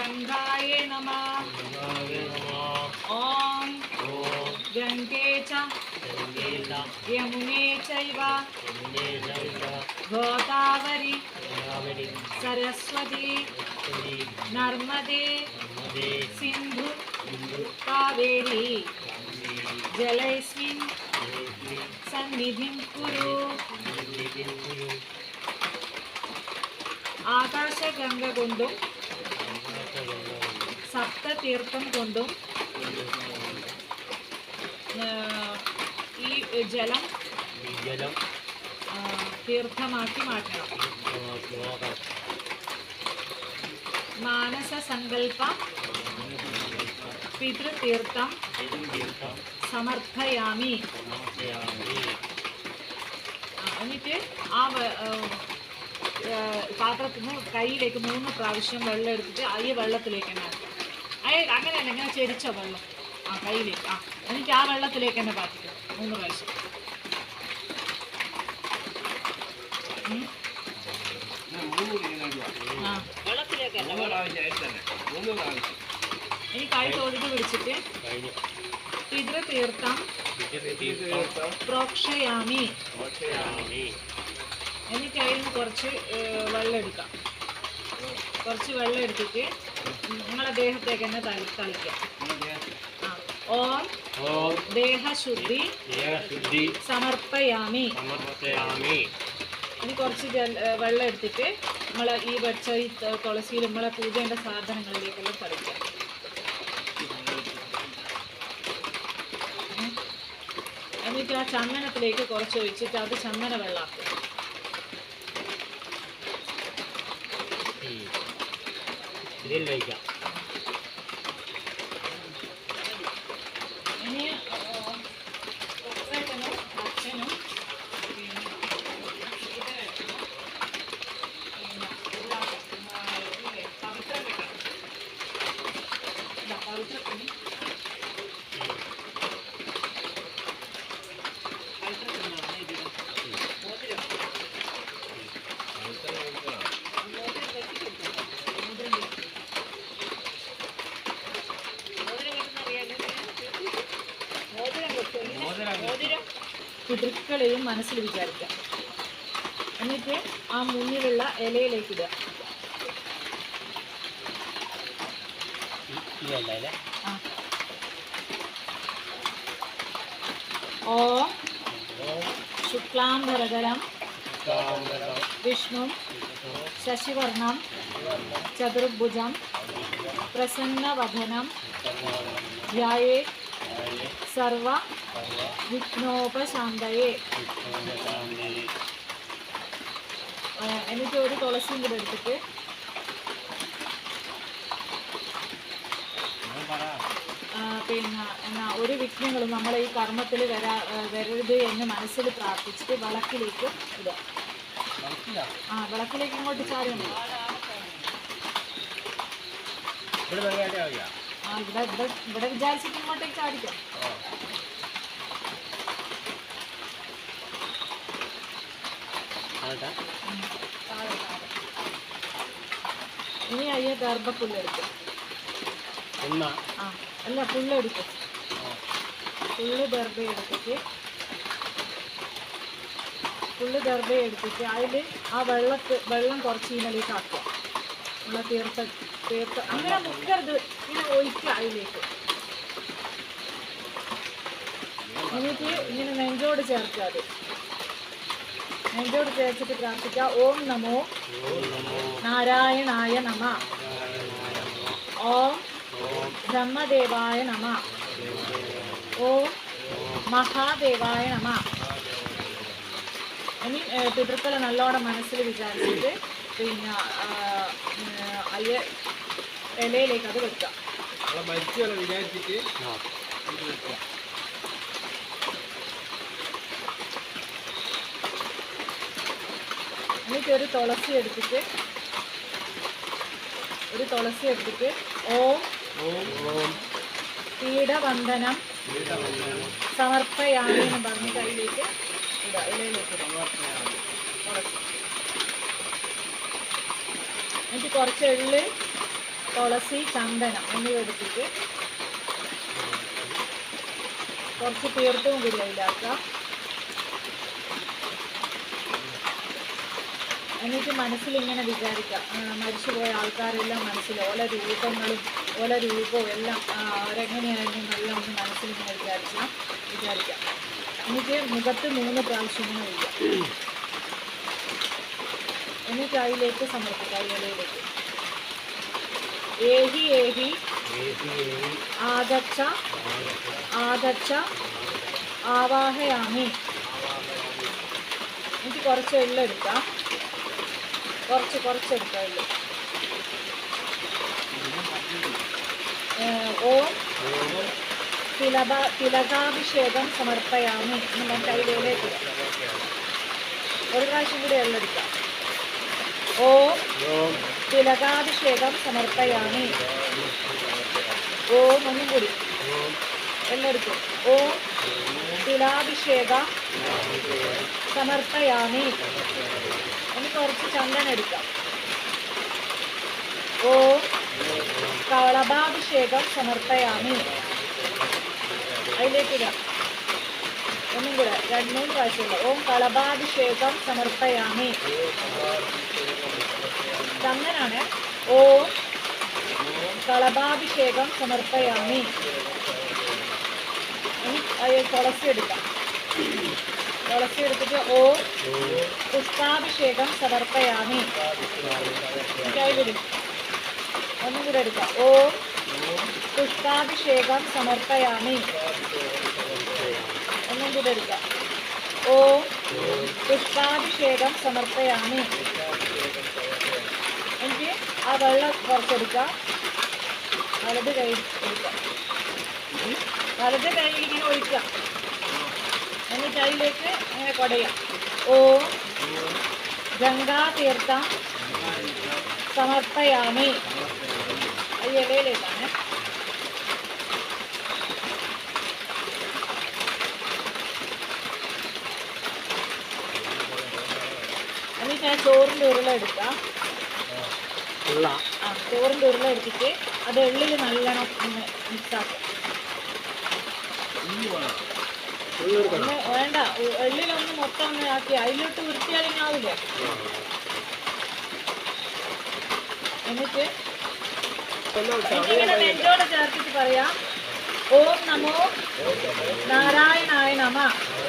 गङ्गाय नमः ॐ गङ्गे च यमुने चैव गोदावरी सरस्वती नर्मदे सिन्धु कावेरी जलैस्मिन् సన్నిధిం కురు ఆకాశ గంగ గుండం സപ്തതീർത്ഥം കൊണ്ടും ഈ ജലം ജലം. തീർത്ഥമാക്കി മാറ്റണം. മാനസ സങ്കല്പ പിതൃതീർത്ഥം സമർപ്പയാമി എന്നിട്ട് ആ പാത്രത്തിൽ നിന്ന് കയ്യിലേക്ക് മൂന്ന് പ്രാവശ്യം വെള്ളം എടുത്തിട്ട് അയ്യ ഈ വെള്ളത്തിലേക്ക്. അയ അങ്ങനെയല്ല ഇങ്ങനെ ചെരിച്ച വെള്ളം. ആ കയ്യിലേക്ക് ആ എനിക്ക് ആ വെള്ളത്തിലേക്ക് തന്നെ പാറ്റിക്കാം. മൂന്ന് പ്രാവശ്യം. ഇനി കൈ തൊഴുത് പിടിച്ചിട്ട് പിതൃ തീർത്ഥം പ്രോക്ഷയാമി. എനിക്ക് അതിൽ കുറച്ച് വെള്ളം എടുക്കാം. കുറച്ച് വെള്ളം എടുത്തിട്ട് നിങ്ങളെ ദേഹത്തേക്ക് തന്നെ ഓം. ദേഹശുദ്ധി. ദേഹശുദ്ധി. സമർപ്പയാമി. സമർപ്പയാമി. ഇനി കുറച്ച് വെള്ളം എടുത്തിട്ട് നമ്മളെ ഈ വെച്ച ഈ തുളസിയിൽ നമ്മളെ പൂജേന്റെ സാധനങ്ങളിലേക്കെല്ലാം തളിക്കാം. എന്നിട്ട് ആ ചന്ദനത്തിലേക്ക് കുറച്ച് ഒഴിച്ചിട്ട് അത് ചന്ദന വെള്ളമാക്കും ഇതിൽ വയ്ക്കാം ഇനി ഉപ്പേട്ടനും അച്ഛനും പിന്നെ ശ്രീധരേട്ടനും പിന്നെ എല്ലാ ഇതിലെ പവിത്രം വെക്കണം ഇതാ പവിത്രത്തിന് പവിത്രത്തിനാണ് ഇതിൽ മോതിരം മോതിരം വെച്ച് കൊടുക്കണം മോതിരം വെച്ച് മോതിരം വെക്കുന്നറിയാലോ മോതിരം വെച്ച് മോതിരം പിതൃക്കളെയും മനസ്സിൽ വിചാരിക്കാം എന്നിട്ട് ആ മുന്നിലുള്ള ഇലയിലേക്ക് ഇടുക ഇതല്ല അല്ലേ ആ. ഓം. ശുക്ലാംബരതരം വിഷ്ണു. ശശിവർണം ചതുർഭുജം. പ്രസന്നവധനം ധ്യായേ. സർവ. വിഘ്നോപശാന്തയെ. എന്നിട്ട് ഒരു തുളസിയും കൂടെ എടുത്തിട്ട് ആ, പിന്നെ എന്നാ ഒരു വിഘ്നങ്ങളും നമ്മളെ ഈ കർമ്മത്തിൽ വരാ വരരുത് എന്ന് മനസ്സിൽ പ്രാർത്ഥിച്ചിട്ട് വിളക്കിലേക്ക് ഇടുക. ആ വിളക്കിലേക്ക് ഇങ്ങോട്ട് ചാരുന്നു ആ ഇവിടെ ഇവിടെ ഇവിടെ വിചാരിച്ചിട്ട് ഇങ്ങോട്ടേക്ക് ചാടിക്കാം. ഇനി അയ്യ ഗർഭപ്പുല്ലെടുക്കും ഒന്ന അല്ല ഫുള്ള് എടുക്കും. ഫുള്ള് ദർബ എടുത്തിട്ട്. ഫുള്ള് ദർബ എടുത്തിട്ട് അതിൽ ആ വെള്ളത്ത് വെള്ളം കുറച്ച് ഇതിലേക്ക് ആക്കുക. നമ്മളെ തീർത്ത തീർത്ത അങ്ങനെ മുക്കരുത്. ഇങ്ങനെ ഒഴിക്കുക അതിലേക്ക്. എന്നിട്ട് ഇങ്ങനെ നെഞ്ചോട് ചേർക്കുക അത്. നെഞ്ചോട് ചേർച്ചിട്ട് പ്രാർത്ഥിക്കുക. ഓം നമോ. നാരായണായ നമ. ഓം ബ്രഹ്മദേവായ നമ ഓം മഹാദേവായ നമ ഇനി ഏ, പിതൃക്കളെ നല്ലോണം മനസ്സിൽ വിചാരിച്ചിട്ട് പിന്നെ അയ്യ ഇലയിലേക്ക് അത് വെക്കുക. വിചാരിച്ചിട്ട് ഒരു തുളസി എടുത്തിട്ട് ഒരു തുളസി എടുത്തിട്ട് ഓം പീഠവന്ദനം. സമർപ്പയാമി എന്ന് പറഞ്ഞ് കയ്യിലേക്ക് ഇടുക ഇലയിലേക്ക്. എന്നിട്ട് കുറച്ച് എള്ള് തുളസി ചന്ദനം എന്നിവ എടുത്തിട്ട് കുറച്ച് തീർത്തും കൂടി അതിലാക്കുക എന്നിട്ട് മനസ്സിലിങ്ങനെ വിചാരിക്കാം. മരിച്ചുപോയ ആൾക്കാരെല്ലാം മനസ്സിൽ ഓല രൂപങ്ങളും ഓല രൂപവും എല്ലാം അവരെങ്ങനെയായിരുന്നു നല്ല ഒന്ന് മനസ്സിൽ ഇങ്ങനെ വിചാരിക്കാം വിചാരിക്കാം. എനിക്ക് മുഖത്ത് മൂന്ന് പ്രാവശ്യം ഇങ്ങനെ ഇല്ല. എന്നിട്ട് അതിലേക്ക് സമർപ്പിക്കാം ഇലയിലേക്ക് ഏഹി ഏഹി. ആദക്ഷ. ആദക്ഷ. ആവാഹയാമി. എനിക്ക് കുറച്ച് എള്ളെടുക്കാം കുറച്ച് കുറച്ച് എടുക്കാം എള്ള് ഏഹ് ഓം. തിലക തിലകാഭിഷേകം സമർപ്പയാമി. എന്നുള്ള കൈവേലേക്ക് ഒരു പ്രാവശ്യം കൂടി എള്ളെടുക്കാം ഓം. തിലകാഭിഷേകം സമർപ്പയാമി. ഓം. ഒന്നും കൂടി. ഓ. ഓം. തിലാഭിഷേക സമർപ്പയാമി. എനിക്ക് കുറച്ച് ചന്ദനം എടുക്കാം. ഓം. കളഭാഭിഷേകം സമർപ്പയാമി. അതിലേക്ക് ഇടാം ഒന്നും കൂടെ രണ്ട് പ്രാവശ്യമില്ല ഓം കളഭാഭിഷേകം സമർപ്പയാമി. ചന്ദനാണ് ഓം കളഭാഭിഷേകം സമർപ്പയാമി. തുളസി എടുക്കാം. തുളസി എടുത്തിട്ട് ഓ പുഷ്പാഭിഷേകം സമർപ്പയാമി. കൈവിടും ഒന്നും കൂടെ എടുക്കാം. ഓ പുഷ്പാഭിഷേകം സമർപ്പയാമി. ഒന്നും കൂടെ എടുക്കാം. ഓ പുഷ്പാഭിഷേകം സമർപ്പയാമി. എനിക്ക് ആ വെള്ളം കുറച്ചെടുക്കാം. വലത് കൈ എടുക്കാം. വലത് കൈയിൽ ഇങ്ങനെ ഒഴിക്കാം. എന്നിട്ട് അതിലേക്ക് അങ്ങനെ കുടയാം. ഗംഗാ ഗംഗാതീർത്ഥം സമർപ്പയാമി. ഈ ഇലയിലേക്കാണ് എന്നിട്ട് ഞാൻ ചോറിന്റെ ഉരുള എടുക്കാം. ആ ചോറിന്റെ ഉരുള എടുത്തിട്ട് അത് എള്ളിൽ നല്ലോണം ഒന്ന് മിക്സാക്കാം ഒന്ന് വേണ്ട എള്ളിലൊന്ന് മൊത്തം ഒന്ന് ആക്കി. അതിലോട്ട് വൃത്തിയാലിങ്ങാവില്ലേ എന്നിട്ട് എനിക്കിങ്ങനെ നെഞ്ചോട് ചേർത്തിട്ട് പറയാം. ഓം നമോ നാരായണായ നമ.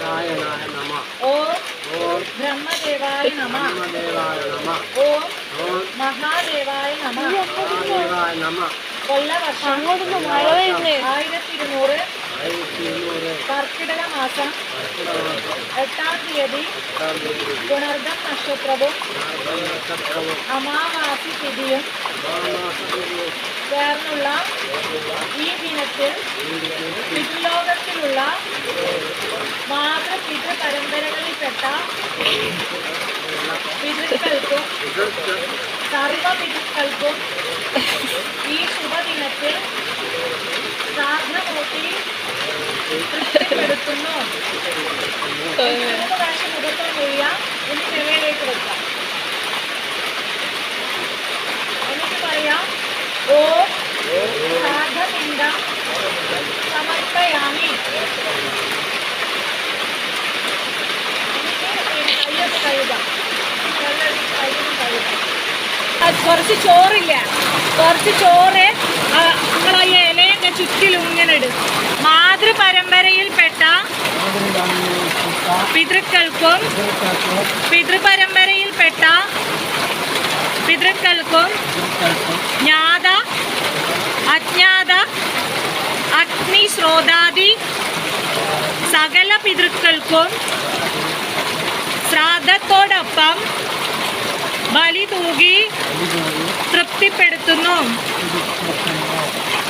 നാരായണായ നമ ഓം ഓം ബ്രഹ്മദേവായ നമ. ഓം മഹാദേവായ നമ. കൊല്ലവർഷം ആയിരത്തി ഇരുന്നൂറ് കർക്കിടക മാസം എട്ടാം തീയതി പുണർദം നക്ഷത്രവും അമാവാസി തിഥിയും ചേർന്നുള്ള ഈ ദിനത്തിൽ പിതൃലോകത്തിലുള്ള മാതൃപിതൃ പരമ്പരകളിൽപ്പെട്ട പിതൃക്കൾക്കും സർവപിതൃക്കൾക്കും ഈ ശുഭദിനത്തിൽ സാധനമൂർത്തി തൃപ്തിപ്പെടുത്തുന്നു. പ്രാവശ്യം മുഖത്തോട് ഒന്ന് ചെവിയിലേക്ക് വെക്കാം പറയാം ഓ ശ്രാദ്ധപിണ്ഡം സമർപ്പയാമി. കയ്യൊക്കെ കഴുകാം കുറച്ച് ചോറില്ല. കുറച്ച് ചോറ് നിങ്ങൾ ഈ ഇലയൊക്കെ ചുറ്റിലും ഇങ്ങനെ ഇടും. മാതൃപരമ്പരയിൽപ്പെട്ട പിതൃക്കൾക്കും പിതൃപരമ്പരയിൽപ്പെട്ട പിതൃക്കൾക്കും ജ്ഞാത അജ്ഞാത അഗ്നി ശ്രോതാദി സകല പിതൃക്കൾക്കും ശ്രാദ്ധത്തോടൊപ്പം ബലി തൂകി തൃപ്തിപ്പെടുത്തുന്നു.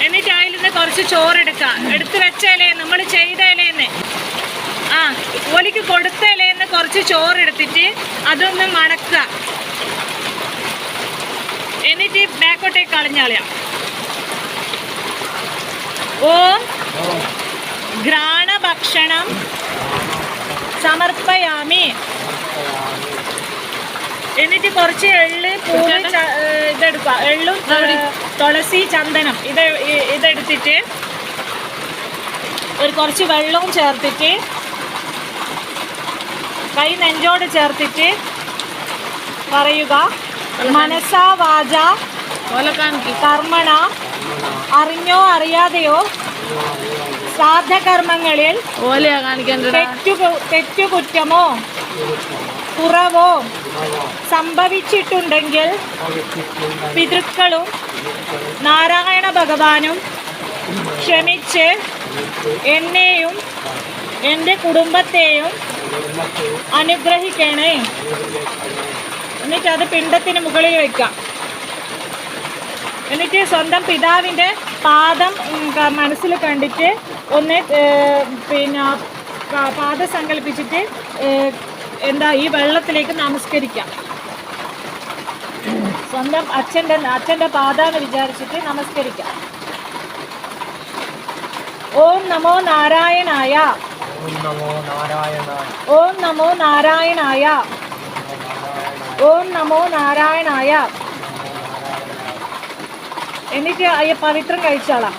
എന്നിട്ട് അതിൽ നിന്ന് കുറച്ച് ചോറെടുക്കാം. എടുത്തു വെച്ചാലേ നമ്മൾ ചെയ്തേലേന്ന്. ആ ഓലിക്ക് കൊടുത്തലേന്ന് കുറച്ച് ചോറെടുത്തിട്ട് അതൊന്ന് മണക്കുക എന്നിട്ട് ബാക്കോട്ടേക്ക് കളഞ്ഞാളിയ ഓം. ഘ്രാണഭക്ഷണം സമർപ്പയാമി. എന്നിട്ട് കുറച്ച് എള്ള് പൂവ് ഇതെടുക്കുക. എള്ളും തുളസി ചന്ദനം ഇത് ഇതെടുത്തിട്ട് ഒരു കുറച്ച് വെള്ളവും ചേർത്തിട്ട് കൈ നെഞ്ചോട് ചേർത്തിട്ട് പറയുക. മനസ്സാ വാച കർമ്മണ അറിഞ്ഞോ അറിയാതെയോ ശ്രാദ്ധകർമ്മങ്ങളിൽ തെറ്റുകുറ്റമോ കുറവോ സംഭവിച്ചിട്ടുണ്ടെങ്കിൽ പിതൃക്കളും നാരായണ ഭഗവാനും ക്ഷമിച്ച് എന്നെയും എന്റെ കുടുംബത്തെയും അനുഗ്രഹിക്കണേ. എന്നിട്ട് അത് പിണ്ടത്തിന് മുകളിൽ വെക്കാം എന്നിട്ട് സ്വന്തം പിതാവിന്റെ പാദം മനസ്സിൽ കണ്ടിട്ട് ഒന്ന് പിന്നെ പാദം സങ്കല്പിച്ചിട്ട് എന്താ ഈ വെള്ളത്തിലേക്ക് നമസ്കരിക്കാം. സ്വന്തം അച്ഛന്റെ അച്ഛന്റെ പാതാന്ന് വിചാരിച്ചിട്ട് നമസ്കരിക്കാം. ഓം നമോ നാരായണായ. ഓം നമോ നാരായണായ. ഓം നമോ നാരായണായ. ഓം നമോ നാരായണായ. എന്നിട്ട് അയ്യ പവിത്രം കഴിച്ചോളാം.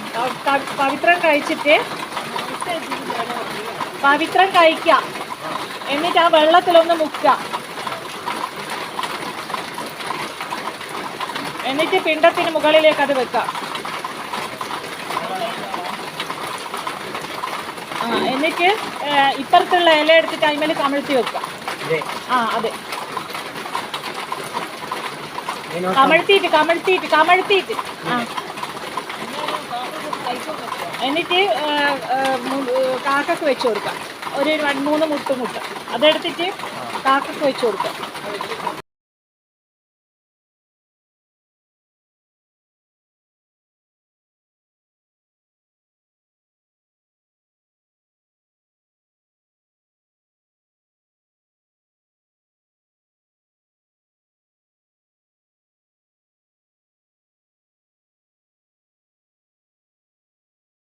പവിത്രം കഴിച്ചിട്ട് പവിത്രം കഴിക്കാം. എന്നിട്ട് ആ വെള്ളത്തിലൊന്ന് മുക്കുക എന്നിട്ട് പിണ്ടത്തിന് മുകളിലേക്ക് അത് വെക്കാം. ആ എന്നിട്ട് ഇപ്പുറത്തുള്ള ഇല എടുത്തിട്ട് അതിമേൽ കമിഴ്ത്തി വെക്കാം. ആ അതെ. കമഴ്ത്തിയിട്ട് കമഴ്ത്തിയിട്ട് കമഴ്ത്തിയിട്ട് ആ. എന്നിട്ട് കാക്കൊക്കെ വെച്ച് കൊടുക്കാം. ഒരു മൂന്ന് മുട്ട് മുട്ട. അതെടുത്തിട്ട് കാക്കക്ക് വെച്ച് കൊടുക്കാം.